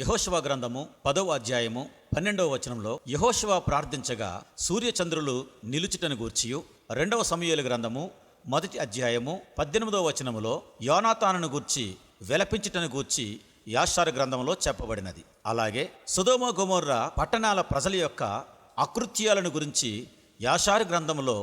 యహోశివ గ్రంథము పదవ అధ్యాయము పన్నెండవ వచనంలో యహోశివ ప్రార్థించగా సూర్యచంద్రులు నిలుచుటను గూర్చియు. రెండవ సమయలు గ్రంథము మొదటి అధ్యాయము పద్దెనిమిదవ వచనములో యోనాతానను గూర్చి వెలపించుటను గూర్చి యాషారు గ్రంథంలో చెప్పబడినది. అలాగే సుధోమ గుమోర్రా పట్టణాల ప్రజల యొక్క అకృత్యాలను గురించి యాషారు గ్రంథంలో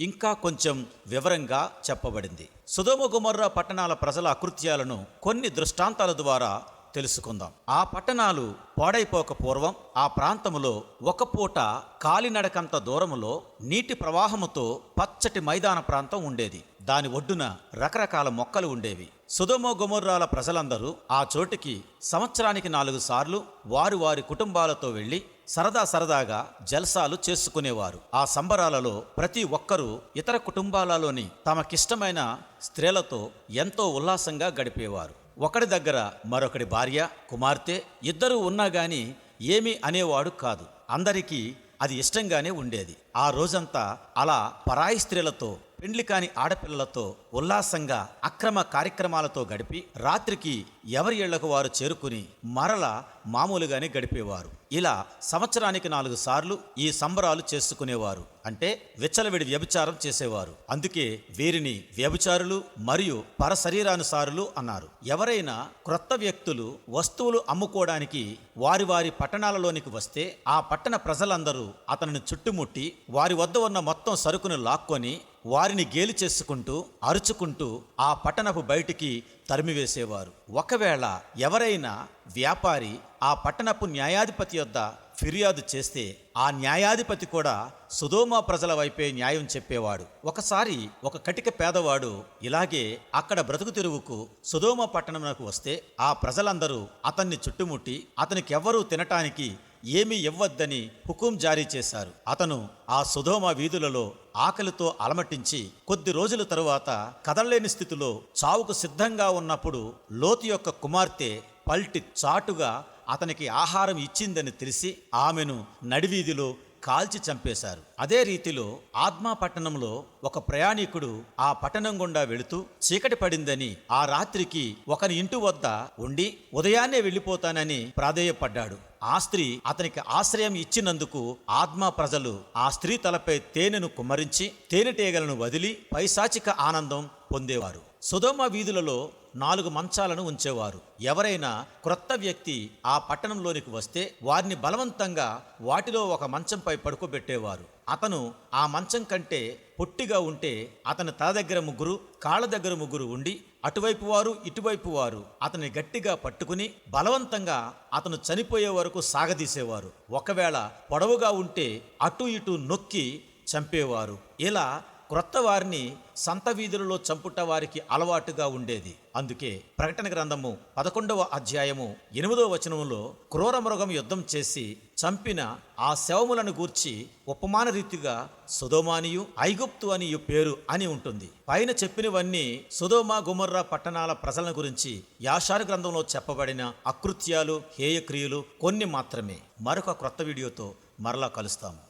ఇంకా కొంచెం వివరంగా చెప్పబడింది. సుధోమ గుమర్రా పట్టణాల ప్రజల అకృత్యాలను కొన్ని దృష్టాంతాల ద్వారా తెలుసుకుందాం. ఆ పట్టణాలు పాడైపోక పూర్వం ఆ ప్రాంతములో ఒక పూట కాలినడకంత దూరములో నీటి ప్రవాహముతో పచ్చటి మైదాన ప్రాంతం ఉండేది. దాని ఒడ్డున రకరకాల మొక్కలు ఉండేవి. సుధమో గుమర్రాల ప్రజలందరూ ఆ చోటికి సంవత్సరానికి నాలుగు సార్లు వారు వారి కుటుంబాలతో వెళ్ళి సరదా సరదాగా జల్సాలు చేసుకునేవారు. ఆ సంబరాలలో ప్రతి ఒక్కరూ ఇతర కుటుంబాలలోని తమకిష్టమైన స్త్రీలతో ఎంతో ఉల్లాసంగా గడిపేవారు. ఒకడి దగ్గర మరొకడి భార్య కుమార్తె ఇద్దరూ ఉన్నా గాని ఏమీ అనేవాడు కాదు. అందరికీ అది ఇష్టంగానే ఉండేది. ఆ రోజంతా అలా పరాయి స్త్రీలతో పెండ్లి కాని ఆడపిల్లలతో ఉల్లాసంగా అక్రమ కార్యక్రమాలతో గడిపి రాత్రికి ఎవరి ఇళ్ళకు వారు చేరుకుని మరల మామూలుగానే గడిపేవారు. ఇలా సంవత్సరానికి నాలుగు సార్లు ఈ సంబరాలు చేసుకునేవారు. అంటే విచ్చలవిడి వ్యభిచారం చేసేవారు. అందుకే వీరిని వ్యభిచారులు మరియు పరశరీరానుసారులు అన్నారు. ఎవరైనా క్రొత్త వ్యక్తులు వస్తువులు అమ్ముకోవడానికి వారి వారి పట్టణాలలోనికి వస్తే ఆ పట్టణ ప్రజలందరూ అతనిని చుట్టుముట్టి వారి వద్ద ఉన్న మొత్తం సరుకును లాక్కొని వారిని గేలి చేసుకుంటూ అరుచుకుంటూ ఆ పట్టణపు బయటికి తరిమివేసేవారు. ఒకవేళ ఎవరైనా వ్యాపారి ఆ పట్టణపు న్యాయాధిపతి యొద్ద ఫిర్యాదు చేస్తే ఆ న్యాయాధిపతి కూడా సుధోమా ప్రజల వైపే న్యాయం చెప్పేవాడు. ఒకసారి ఒక కటిక పేదవాడు ఇలాగే అక్కడ బ్రతుకు తెరువుకు సుధోమ పట్టణంకు వస్తే ఆ ప్రజలందరూ అతన్ని చుట్టుముట్టి అతనికెవ్వరూ తినటానికి ఏమీ ఇవ్వద్దని హుకుం జారీ చేశారు. అతను ఆ సుధోమ వీధులలో ఆకలితో అలమటించి కొద్ది రోజుల తరువాత కదలలేని స్థితిలో చావుకు సిద్ధంగా ఉన్నప్పుడు లోతు యొక్క కుమార్తె పల్టి చాటుగా అతనికి ఆహారం ఇచ్చిందని తెలిసి ఆమెను నడివీధిలో కాల్చి చంపేశారు. అదే రీతిలో ఆత్మా పట్టణంలో ఒక ప్రయాణికుడు ఆ పట్టణం గుండా వెళుతూ చీకటి పడిందని ఆ రాత్రికి ఒకని ఇంటి వద్ద ఉండి ఉదయాన్నే వెళ్ళిపోతానని ప్రాధేయపడ్డాడు. ఆ స్త్రీ అతనికి ఆశ్రయం ఇచ్చినందుకు ఆత్మ ప్రజలు ఆ స్త్రీ తలపై తేనెను కుమ్మరించి తేనెటీగలను వదిలి పైశాచిక ఆనందం పొందేవారు. సుధోమ వీధులలో నాలుగు మంచాలను ఉంచేవారు. ఎవరైనా క్రొత్త వ్యక్తి ఆ పట్టణంలోనికి వస్తే వారిని బలవంతంగా వాటిలో ఒక మంచంపై పడుకోబెట్టేవారు. అతను ఆ మంచం కంటే పొట్టిగా ఉంటే అతని తల దగ్గర ముగ్గురు కాళ్ళ దగ్గర ముగ్గురు ఉండి అటువైపు వారు ఇటువైపు వారు అతన్ని గట్టిగా పట్టుకుని బలవంతంగా అతను చనిపోయే వరకు సాగదీసేవారు. ఒకవేళ పొడవుగా ఉంటే అటు ఇటు నొక్కి చంపేవారు. ఇలా క్రొత్త వారిని సంత వీధులలో చంపుట వారికి అలవాటుగా ఉండేది. అందుకే ప్రకటన గ్రంథము పదకొండవ అధ్యాయము ఎనిమిదవ వచనంలో క్రూర మృగం యుద్ధం చేసి చంపిన ఆ శవములను గూర్చి ఉపమాన రీతిగా సుధోమానియు ఐగుప్తు అని పేరు అని ఉంటుంది. పైన చెప్పినవన్నీ సుధోమా గుమర్రా పట్టణాల ప్రజల గురించి యాషారు గ్రంథంలో చెప్పబడిన అకృత్యాలు హేయక్రియలు కొన్ని మాత్రమే. మరొక క్రొత్త వీడియోతో మరలా కలుస్తాము.